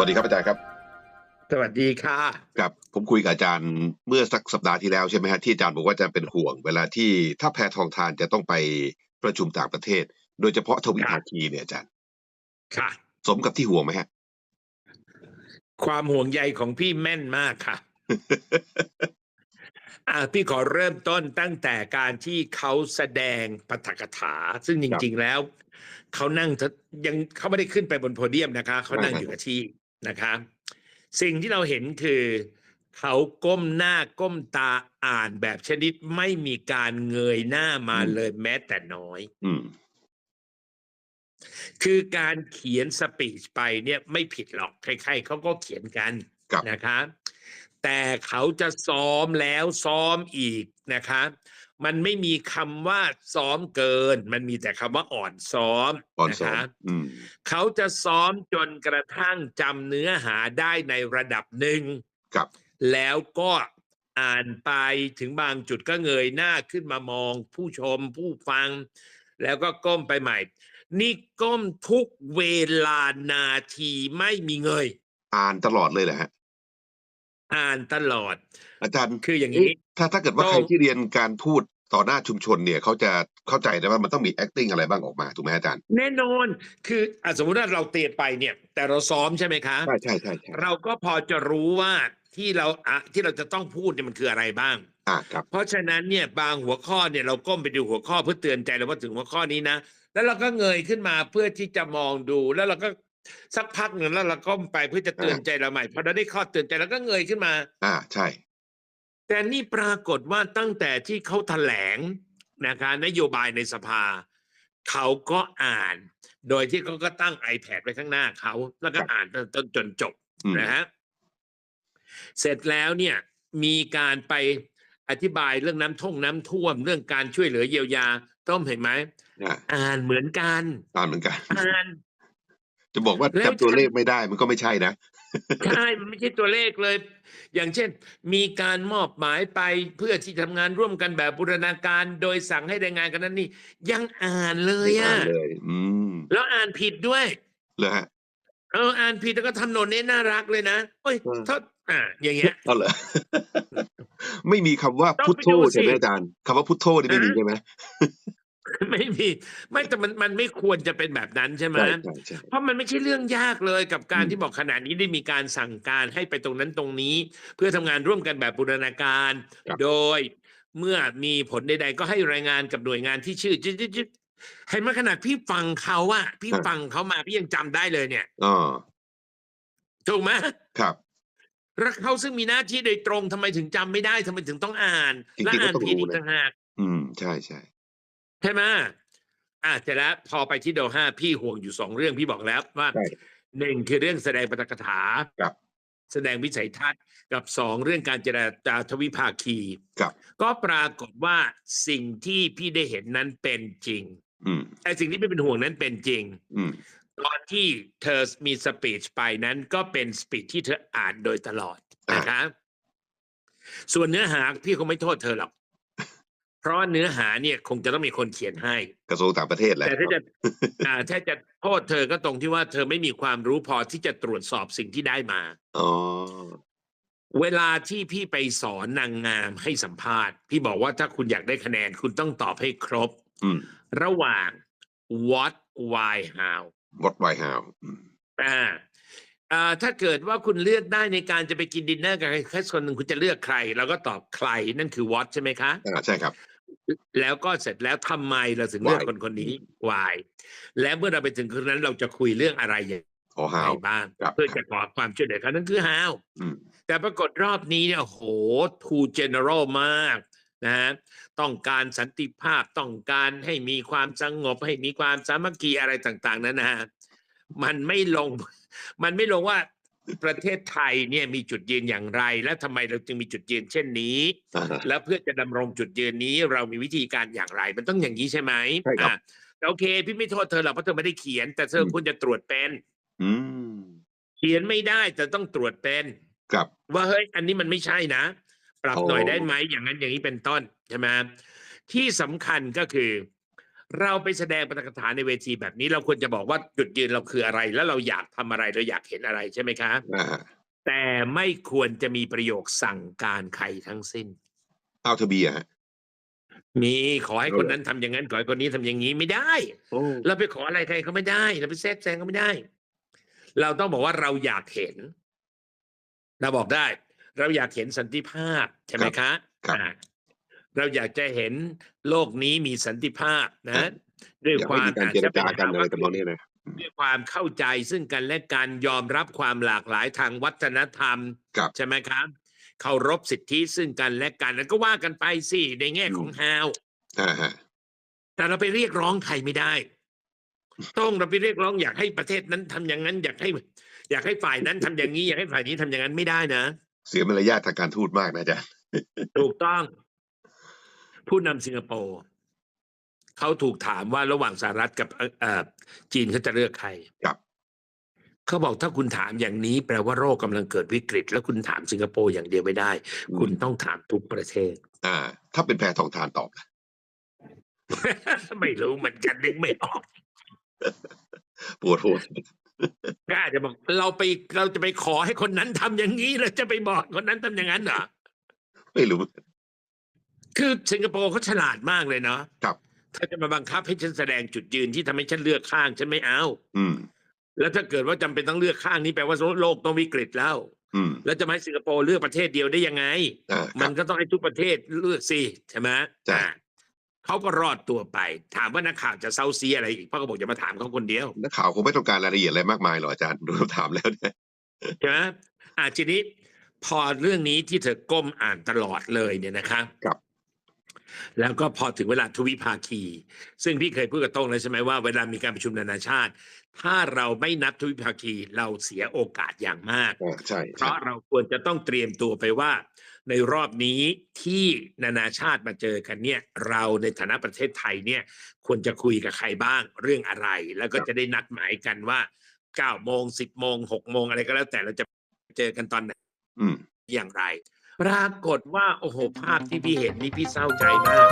วัสดีครับอาจารย์ครับ สวัสดีค่ะครับผมคุยกับอาจารย์เมื่อสักสัปดาห์ที่แล้วใช่ไหมฮะที่อาจารย์บอกว่าอาจารย์เป็นห่วง เวลาที่ถ้าแพทองทานจะต้องไปประชุมต่างประเทศ โดยเฉพาะทวิภาคีเนี่ยอาจารย์ค่ะ สมกับที่ห่วงไหมฮะ ความห่วงใยของพี่แม่นมากค่ะอ่าพี่ขอเริ่มต้นตั้งแต่การที่เขาแสดงปาฐกถา ซึ่งจริง ๆ แล้ว เขานั่งทยังเขาไม่ได้ขึ้นไปบนโพเดียมนะคะ เขานั่งอยู่กับที่ นะคะสิ่งที่เราเห็นคือเขาก้มหน้าก้มตาอ่านแบบชนิดไม่มีการเงยหน้ามาอืมเลยแม้แต่น้อยอืมคือการเขียนสปีชไปเนี่ยไม่ผิดหรอกใครๆเขาก็เขียนกันครับนะคะ แต่เขาจะซ้อมแล้วซ้อมอีกนะคะ มันไม่มีคำว่าซ้อมเกิน มันมีแต่คำว่าอ่อนซ้อมก่อนนะสอนคะอืมเขาจะซ้อมจนกระทั่งจำเนื้อหาได้ในระดับหนึ่งครับแล้วก็อ่านไปถึงบางจุดก็เงยหน้าขึ้นมามองผู้ชมผู้ฟัง แล้วก็ก้มไปใหม่ นี่ก้มทุกเวลานาทีไม่มีเงย อ่านตลอดเลยเหรอฮะ อ่านตลอด อาจารย์คืออย่างนี้เอ๊ะถ้าถ้าเกิดว่าโต้ใครที่เรียนการพูดต่อหน้าชุมชนเนี่ยเขาจะเข้าใจได้ว่ามันต้องมี acting อะไรบ้างออกมาถูกไหมอาจารย์ แน่นอนคืออะสมมุติว่าเราเตรียมไปเนี่ย แต่เราซ้อมใช่ไหมคะใช่ใช่ใช่ใช่เราก็พอจะรู้ว่าที่เราอะที่เราจะต้องพูดเนี่ยมันคืออะไรบ้างอ่าครับ เพราะฉะนั้นเนี่ยบางหัวข้อเนี่ยเราก้มไปดูหัวข้อเพื่อเตือนใจเราว่าถึงหัวข้อนี้นะแล้วเราก็เงยขึ้นมาเพื่อที่จะมองดูแล้วเราก็ สักพักหนึ่งแล้วเราก้มไปเพื่อจะเตือนใจเราใหม่พอเราได้ข้อเตือนใจเราก็เงยขึ้นมา อ่าใช่ แต่นี่ปรากฏว่าตั้งแต่ที่เขาแถลงนะคะนโยบายในสภา เขาก็อ่าน โดยที่เขาก็ตั้ง iPad ไว้ข้างหน้าเขา แล้วก็อ่านจนจนจบอืมนะฮะเสร็จแล้วเนี่ยมีการไปอธิบายเรื่องน้ำท่งน้ำท่วม เรื่องการช่วยเหลือเยียวยา ต้มเห็นไหมอ่าอ่านเหมือนกัน อ่านเหมือนกัน อ่าน จะบอกว่าแล้วจำตัวเลขไม่ได้มันก็ไม่ใช่นะใช่มันไม่ใช่ตัวเลขเลย อย่างเช่น มีการมอบหมายไปเพื่อที่ทำงานร่วมกันแบบบูรณาการ โดยสั่งให้รายงานกันนั้นนี่ ยังอ่านเลยอ่าอะนเลยอืมแล้วอ่านผิดด้วยเลยฮะเอออ่านผิดแล้วก็ทำโนนเน้นน่ารักเลยนะเอ้ยเออโทษอ่าอย่างเงี้ยเอาเหรอไม่มีคำว่าต้องพุทไปโธดูสิใช่ไหมอาจารย์คำว่าพุทโธนี่ไม่มีฮะใช่ไหม ไม่มี ไม่แต่มันมันไม่ควรจะเป็นแบบนั้นใช่ไหมใช่ใช่ใช่เพราะมันไม่ใช่เรื่องยากเลยกับการอืมที่บอกขณะนี้ได้มีการสั่งการให้ไปตรงนั้นตรงนี้ เพื่อทำงานร่วมกันแบบบูรณาการครับโดยเมื่อมีผลใด ๆ ก็ให้รายงานกับหน่วยงานที่ชื่อจิ๊ดจิ๊ดจิ๊ดเห็นไหมขนาดพี่ฟังเขาอะพี่ฟังเขามาพี่ยังจำได้เลยเนี่ยอ๋อถูกไหมครับแล้วเขาซึ่งมีหน้าที่โดยตรงทำไมถึงจำไม่ได้ทำไมถึงต้องอ่านจริงๆและอ่านก็ต้องผิดรู้อีกนะต่างหากอืมใช่ใช่ ใช่ไหมอะเสร็จแล้วพอไปที่โดห้าพี่ห่วงอยู่สองเรื่องพี่บอกแล้วว่าใช่หนึ่งคือเรื่องแสดงปาฐกถาครับแสดงวิสัยทัศน์กับสองเรื่องการเจรจาทวิภาคีครับก็ปรากฏว่าสิ่งที่พี่ได้เห็นนั้นเป็นจริงอืมไอ้สิ่งที่พี่เป็นห่วงนั้นเป็นจริงอืมตอนที่เธอมีสปีชไปนั้นก็เป็นสปีชที่เธออ่านโดยตลอดอ่านนะคะส่วนเนื้อหาพี่คงไม่โทษเธอหรอก เพราะว่าเนื้อหาเนี่ยคงจะต้องมีคนเขียนให้ กระทรวงต่างประเทศแหละแต่ถ้าจะอ่าถ้าจะโทษเธอก็ตรงที่ว่าเธอไม่มีความรู้พอที่จะตรวจสอบสิ่งที่ได้มาอ๋อเวลาที่พี่ไปสอนนางงามให้สัมภาษณ์ พี่บอกว่าถ้าคุณอยากได้คะแนนคุณต้องตอบให้ครบอืมระหว่าง what why how วอดไวฮาวอืมอ่าอ่าถ้าเกิดว่าคุณเลือกได้ในการจะไปกินดินเนอร์กับใครแค่คนหนึ่งคุณจะเลือกใครเราก็ตอบใครนั่นคือ what ใช่ไหมคะอ่าใช่ครับ แล้วก็เสร็จแล้วทำไมเราถึงเลือก Why คนคนนี้ why และเมื่อเราไปถึงคนนั้นเราจะคุยเรื่องอะไรอย่างอ๋อฮาไรวบ้างครับเพื่อจะขอความช่วยเหลือเขานั่นคือ how อืมแต่ปรากฏรอบนี้เนี่ยโอ้โห too general มากนะฮะต้องการสันติภาพต้องการให้มีความสงบให้มีความสามัคคีอะไรต่าง ๆ นั้นนะฮะมันไม่ลง มันไม่ลงว่า ประเทศไทยเนี่ยมีจุดยืนอย่างไร และทำไมเราจึงมีจุดยืนเช่นนี้อ่าฮะแล้วเพื่อจะดำรงจุดยืนนี้เรามีวิธีการอย่างไร มันต้องอย่างนี้ใช่ไหมใช่ครับอะแต่โอเค พี่ไม่โทษเธอหรอกเพราะเธอไม่ได้เขียน แต่เธออืมควรจะตรวจเป็นอืมเขียนไม่ได้แต่ต้องตรวจเป็นครับ ว่าเฮ้ยอันนี้มันไม่ใช่นะ ปรับหน่อยโอ้ได้ไหมอย่างนั้นอย่างนี้เป็นต้นใช่ไหมที่สำคัญก็คือ เราไปแสดงปาฐกถาในเวทีแบบนี้เราควรจะบอกว่าจุดยืนเราคืออะไร แล้วเราอยากทำอะไรเราอยากเห็นอะไรใช่ไหมคะอ่าฮะแต่ไม่ควรจะมีประโยคสั่งการใครทั้งสิ้นเอาทะเบียนฮะมีขอให้เอาคนเหรอนั้นทำอย่างนั้นขอให้คนนี้ทำอย่างนี้ไม่ได้โอ้เราไปขออะไรใครเขาไม่ได้เราไปแทรกแซงเขาไม่ได้ เราต้องบอกว่าเราอยากเห็น เราบอกได้ เราอยากเห็นสันติภาพใช่ไหมคะครับอ่า เราอยากจะเห็นโลกนี้มีสันติภาพครันะบด้วยอยากคให้วามมีการเจรจากันอะไรจจะทำนองนี้นะด้วยความเข้าใจซึ่งกันและการยอมรับความหลากหลายทางวัฒนธรรมครับใช่ไหมครับเคารพสิทธิซึ่งกันและกันแล้วก็ว่ากันไปสิในแง่ของอืมฮาวอ่าฮะแต่เราไปเรียกร้องใครไม่ได้ ต้องเราไปเรียกร้องอยากให้ประเทศนั้นทำอย่างนั้น อยากให้ อยากให้ฝ่ายนั้นทำอย่างนี้อยากให้ฝ่ายนี้ทำอย่างนั้นไม่ได้นะ เสียมารยาททางการทูตมากนะอาจารย์ถูกต้อง ผู้นำสิงคโปร์เขาถูกถามว่าระหว่างสหรัฐกับเอ่อเอ่อจีนเขาจะเลือกใครครับเขาบอกถ้าคุณถามอย่างนี้แปลว่าโรคกำลังเกิดวิกฤต แล้วคุณถามสิงคโปร์อย่างเดียวไม่ได้ คุณต้องถามทุกประเทศ อ่า ถ้าเป็นแพทองทานตอบนะไม่รู้เหมือนกันนึกไม่ออกปวดหัวก็อาจจะบอกเราไปเราจะไปขอให้คนนั้นทำอย่างนี้แล้วจะไปบอกคนนั้นทำอย่างนั้นเหรอไม่รู้ คือสิงคโปร์เขาฉลาดมากเลยเนาะครับถ้าจะมาบังคับให้ฉันแสดงจุดยืนที่ทำให้ฉันเลือกข้างฉันไม่เอา อืม แล้วถ้าเกิดว่าจำเป็นต้องเลือกข้างนี้แปลว่าโลกต้องวิกฤตแล้วอืมแล้วจะมาให้สิงคโปร์เลือกประเทศเดียวได้ยังไงอ่าคมัรันบก็ต้องให้ทุกประเทศเลือกสิใช่ไหมใช่อ่าเขาก็รอดตัวไป ถามว่านักข่าวจะเซาซีอะไรอีกพ่อก็บอกอย่ามาถามเขาคนเดียว นักข่าวคงไม่ต้องการรายละเอียดอะไรมากมายหรอกอาจารย์ดูคำถามแล้วเนี่ยใช่ไหมอ่าทีนี้พอเรื่องนี้ที่เธอก้มอ่านตลอดเลยเนี่ยนะครับครับ แล้วก็พอถึงเวลาทวิภาคี ซึ่งพี่เคยพูดกับโต้งเลยใช่ไหมว่าเวลามีการประชุมนานาชาติ ถ้าเราไม่นับทวิภาคีเราเสียโอกาสอย่างมากอ่าใช่เพใช่ราะเราควรจะต้องเตรียมตัวไปว่า ในรอบนี้ที่นานาชาติมาเจอกันเนี่ยเราในฐานะประเทศไทยเนี่ยควรจะคุยกับใครบ้างเรื่องอะไร แล้วก็จะได้นัดหมายกันว่าเก้าโมงสิบโมงหกโมงอะไรก็แล้วแต่เราจะเจอกันตอนไหนอืมอย่างไร ปรากฏว่า โอ้โห ภาพที่พี่เห็นนี่พี่เศร้าใจมาก